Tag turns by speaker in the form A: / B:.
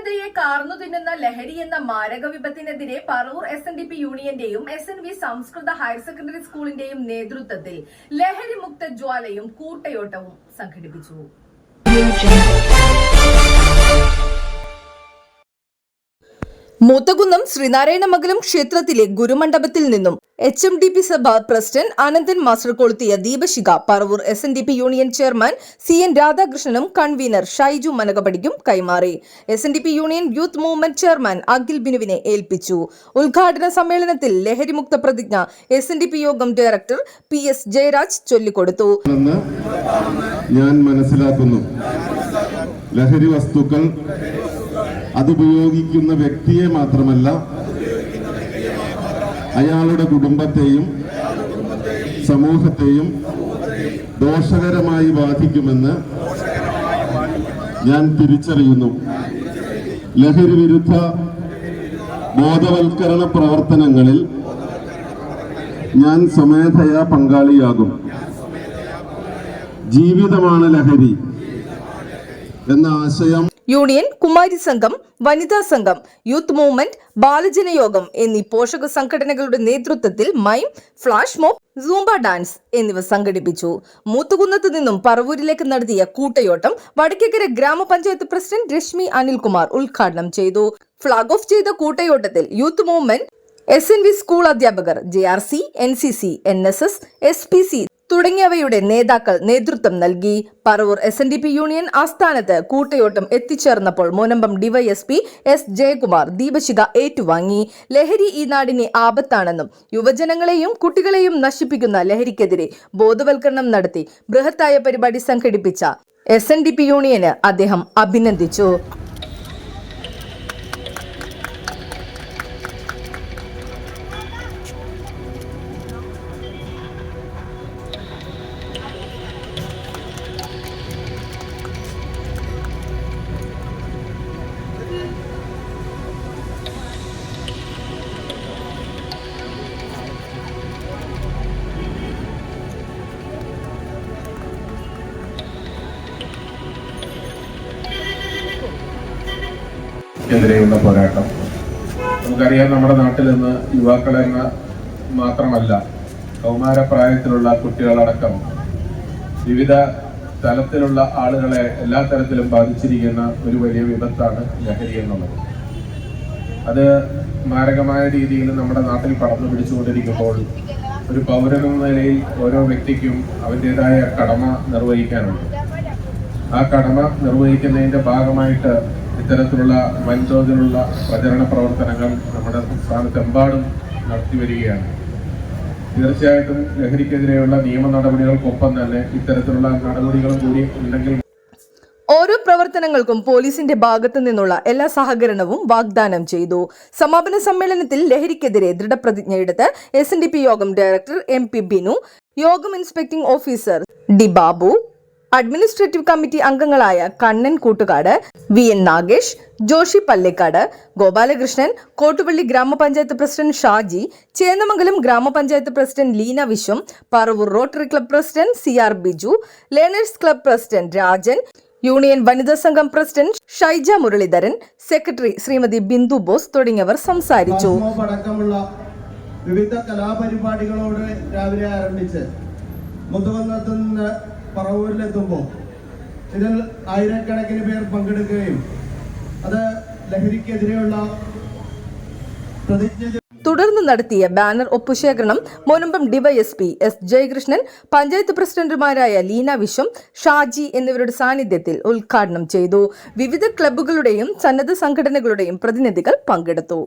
A: യുവജനതയെ കാർന്നു തിന്നുന്ന ലഹരി എന്ന മാരക വിപത്തിനെതിരെ Paravur S N D P യൂണിയന്റെയും S N V സംസ്കൃത ഹയർ സെക്കൻഡറി സ്കൂളിന്റെയും നേതൃത്വത്തിൽ ലഹരി മുക്ത ജ്വാലയും കൂട്ടയോട്ടവും സംഘടിപ്പിച്ചു. മൂത്തകുന്നം ശ്രീനാരായണമംഗലം ക്ഷേത്രത്തിലെ ഗുരുമണ്ഡപത്തിൽ നിന്നും എച്ച് എം ഡി പി സഭ പ്രസിഡന്റ് അനന്തൻ മാസ്റ്റർ കൊളുത്തിയ ദീപശിഖ Paravur S N D P union chairman C N രാധാകൃഷ്ണനും convener Shaiju മനകപടിക്കും കൈമാറി. S N D P union youth movement chairman Akhil ബിനുവിനെ ഏൽപ്പിച്ചു. ഉദ്ഘാടന സമ്മേളനത്തിൽ ലഹരിമുക്ത പ്രതിജ്ഞ എസ് എൻ ഡി പി യോഗം ഡയറക്ടർ പി എസ് ജയരാജ് ചൊല്ലിക്കൊടുത്തു.
B: ഞാൻ മനസ്സിലാക്കുന്നു. ലഹരി വസ്തുക്കൾ അതുപയോഗിക്കുന്ന വ്യക്തിയെ മാത്രമല്ല അയാളുടെ കുടുംബത്തെയും സമൂഹത്തെയും ദോഷകരമായി ബാധിക്കുമെന്ന് ഞാൻ തിരിച്ചറിയുന്നു. ലഹരി വിരുദ്ധ ബോധവൽക്കരണ പ്രവർത്തനങ്ങളിൽ ഞാൻ സ്വമേധയാ പങ്കാളിയാകും. ജീവിതമാണ് ലഹരി എന്ന ആശയം
A: യൂണിയൻ കുമാരി സംഘം വനിതാ സംഘം യൂത്ത് മൂവ്മെന്റ് ബാലജന യോഗം എന്നീ പോഷക സംഘടനകളുടെ നേതൃത്വത്തിൽ mime flash mob zumba dance എന്നിവ സംഘടിപ്പിച്ചു. മൂത്തുകുന്നത്ത് നിന്നും പറവൂരിലേക്ക് നടത്തിയ കൂട്ടയോട്ടം വടക്കേക്കര ഗ്രാമപഞ്ചായത്ത് പ്രസിഡന്റ് രശ്മി അനിൽകുമാർ ഉദ്ഘാടനം ചെയ്തു. ഫ്ളാഗ് ഓഫ് ചെയ്ത കൂട്ടയോട്ടത്തിൽ youth movement S N V school അധ്യാപകർ J R C N C C N S S S P C തുടങ്ങിയവയുടെ നേതാക്കൾ നേതൃത്വം നൽകി. Paravur S N D P union ആസ്ഥാനത്ത് കൂട്ടയോട്ടം എത്തിച്ചേർന്നപ്പോൾ മോനമ്പം ഡിവൈഎസ്പി എസ് ജയകുമാർ ദീപശിഖ ഏറ്റുവാങ്ങി. ലഹരി ഈ നാടിനെ ആപത്താണെന്നും യുവജനങ്ങളെയും കുട്ടികളെയും നശിപ്പിക്കുന്ന ലഹരിക്കെതിരെ ബോധവൽക്കരണം നടത്തി ബൃഹത്തായ പരിപാടി സംഘടിപ്പിച്ച എസ് എൻ ഡി പി യൂണിയന് അദ്ദേഹം അഭിനന്ദിച്ചു.
C: എതിരെയുള്ള പോരാട്ടം. നമുക്കറിയാം നമ്മുടെ നാട്ടിൽ നിന്ന് യുവാക്കളെന്ന് മാത്രമല്ല കൗമാരപ്രായത്തിലുള്ള കുട്ടികളടക്കം വിവിധ തലത്തിലുള്ള ആളുകളെ എല്ലാ തരത്തിലും ബാധിച്ചിരിക്കുന്ന ഒരു വലിയ വിപത്താണ് ലഹരി എന്നുള്ളത്. അത് മാരകമായ രീതിയിൽ നമ്മുടെ നാട്ടിൽ പടർന്നു പിടിച്ചുകൊണ്ടിരിക്കുമ്പോൾ ഒരു പൗരനെന്ന നിലയിൽ ഓരോ വ്യക്തിക്കും അവന്റെതായ കടമ നിർവഹിക്കാനുണ്ട്. ആ കടമ നിർവഹിക്കുന്നതിന്റെ ഭാഗമായിട്ട് ഇത്തരത്തിലുള്ള വൻതോതിലുള്ള പ്രചരണ പ്രവർത്തനങ്ങൾ നമ്മുടെ സംസ്ഥാനത്തെമ്പാടും നടത്തി വരികയാണ്. തീർച്ചയായിട്ടും ലഹരിക്കെതിരെയുള്ള നിയമ നടപടികൾക്കൊപ്പം തന്നെ ഇത്തരത്തിലുള്ള നടപടികളും കൂടി ഉണ്ടെങ്കിൽ
A: ഓരോ പ്രവർത്തനങ്ങൾക്കും പോലീസിന്റെ ഭാഗത്തു നിന്നുള്ള എല്ലാ സഹകരണവും വാഗ്ദാനം ചെയ്തു. സമാപന സമ്മേളനത്തിൽ ലഹരിക്കെതിരെ ദൃഢപ്രതിജ്ഞയെടുത്ത് എസ് എൻ ഡി പി യോഗം ഡയറക്ടർ എം പി ബിനു യോഗം inspecting officer D Babu administrative committee അംഗങ്ങളായ Kannan Koottukad V N Nagesh Joshi Pallekkad Gopalakrishnan Kottuppalli gramapanchayat president Shaji Chennamangalam gramapanchayat president Leena Viswam Paravur Rotary club president C R Biju learners club president Rajan union വനിതാ സംഘം president Shaija Muraleedharan secretary Sreemathi Bindu Bose തുടങ്ങിയവർ സംസാരിച്ചു.
D: വിവിധ കലാപരിപാടികളോട് രാവിലെ ആരംഭിച്ച് മുതുകുന്നത്ത് പറവൂരിലെത്തുമ്പോൾ ഇതിൽ ആയിരക്കണക്കിന് പേർ പങ്കെടുക്കുകയും അത് ലഹരിക്കെതിരെയുള്ള പ്രതിജ്ഞ
A: തുടർന്ന് നടത്തിയ ബാനർ ഒപ്പുശേഖരണം മുനമ്പം ഡിവൈഎസ്പി എസ് ജയകൃഷ്ണൻ പഞ്ചായത്ത് പ്രസിഡന്റുമാരായ ലീന വിശ്വം ഷാജി എന്നിവരുടെ സാന്നിധ്യത്തിൽ ഉദ്ഘാടനം ചെയ്തു. വിവിധ ക്ലബ്ബുകളുടെയും സന്നദ്ധ സംഘടനകളുടെയും പ്രതിനിധികൾ പങ്കെടുത്തു.